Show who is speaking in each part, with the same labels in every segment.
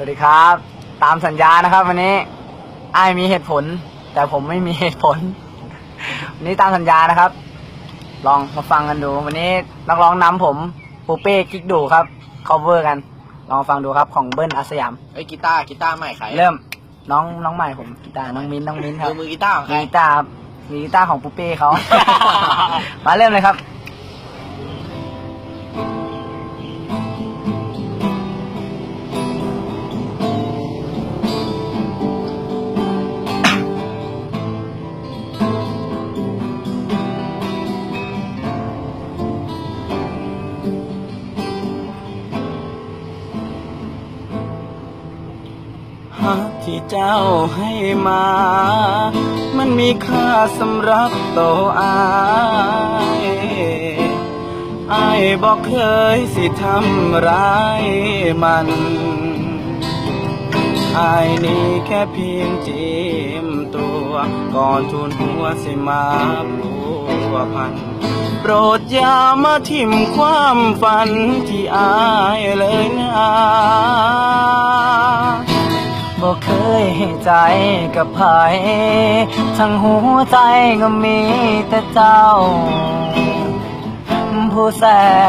Speaker 1: วัสดีครับ ตามสัญญานะครับ วันนี้ไอ้ายมีเหตุผล แต่ผมไม่มีเหตุผล วันนี้ตามสัญญานะครับ ลองมาฟังกันดู วันนี้นักร้องนำผมปูเป้กิ๊กดูครับ cover กัน ลองมาฟังดูครับของเบิ้ลอาสยาม
Speaker 2: เอ้ยกีตาร์กีตาร์ใหม่ใคร
Speaker 1: เริ่ม น้องน้องใหม่ผมกีตาร์น้องมิ้นน้องมิ้นครั
Speaker 2: มื
Speaker 1: บ
Speaker 2: อมือกีตาร์ของใคร
Speaker 1: มีกีตาร์ครับมีกีตาร์ของปูเป้เขา มาเริ่มเลยครับ
Speaker 3: ที่เจ้าให้มา มันมีค่าสำหรับโตอายอายบอกเคยสิทำร้ายมันอายนี่แค่เพียงจิมตัว ก่อนทุนหัวสิมาปัวพัน โปรดอย่ามาทิ่มความฝันที่อายเลยนะ
Speaker 1: ใจกับไผทั้งหัวใจก็มีแต่เจ้า ผู้แส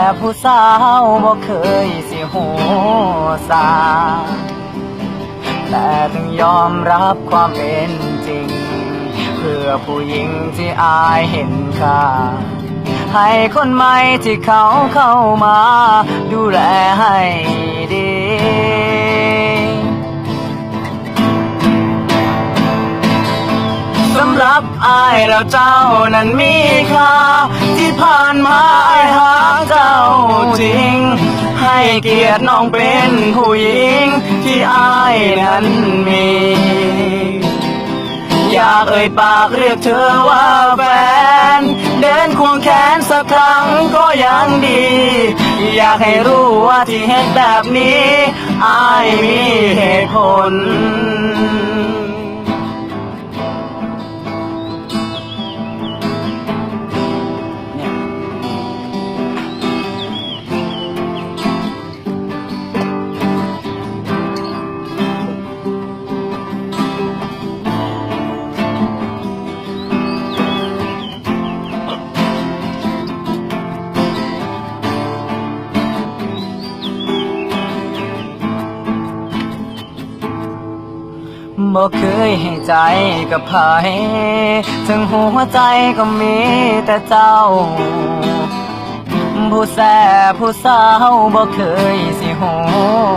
Speaker 1: บผู้สาวบอกเคยสิหัวสา แต่ต้องยอมรับความเป็นจริง เพื่อผู้หญิงที่อายเห็นค่าให้คนใหม่ที่เขาเข้ามา ดูแลให้ดีำ
Speaker 3: รับอายแล้วเจ้านั้นมีค่าที่ผ่านมาอายหาเจ้าจริง ให้เกียรติน้องเป็นผู้หญิงที่อายนั้นมี อยากเอ่ยปากเรียกเธอว่าแฟน เดินควงแขนสักครั้งก็ยังดี อยากให้รู้ว่าที่เห็นแบบนี้อายมีเหตุผล
Speaker 1: บอกเคยให้ใจกับไผถึงหัวใจก็มีแต่เจ้า ผู้แสบผู้สาวบอกเคยสิหั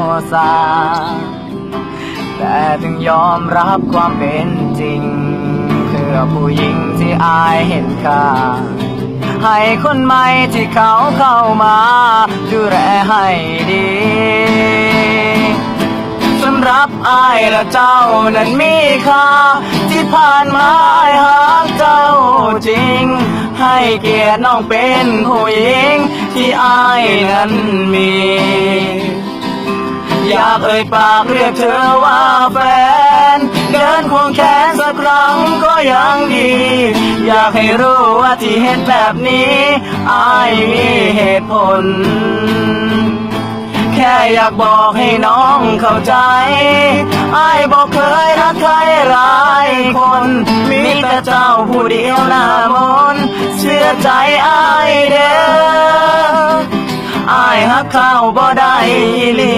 Speaker 1: วสาแต่ถึงยอมรับความเป็นจริง เพื่อผู้หญิงที่อายเห็นค่าให้คนใหม่ที่เขาเข้ามา ดูแลให้ดี
Speaker 3: สำหรับอายและเจ้านั้นมีค่า ที่ผ่านมาอายหาเจ้าจริง ให้เกียรติน้องเป็นผู้หญิง ที่อายนั้นมี อยากเอ่ยปากเรียกเธอว่าแฟน เดินควงแขนสักครั้งก็ยังดี อยากให้รู้ว่าที่เห็นแบบนี้อายมีเหตุผล อยากบอกให้น้องเข้าใจไอ้ายบอกเคยรักใครหลายคน มีแต่เจ้าผู้เดียวหน้ามนเชื่อใจไอ้ายเด้อไอ้ายหักเข้าบ่ได้หลี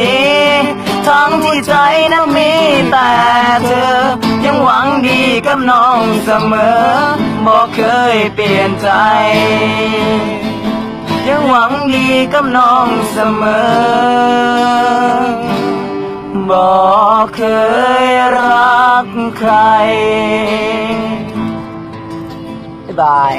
Speaker 3: ทั้งที่ใจนั้นมีแต่เธอ ยังหวังดีกับน้องเสมอบอกเคยเปลี่ยนใจ ยังหวังดีกับน้องเสมอ บอกเคยรักใคร
Speaker 1: บ๊ายบาย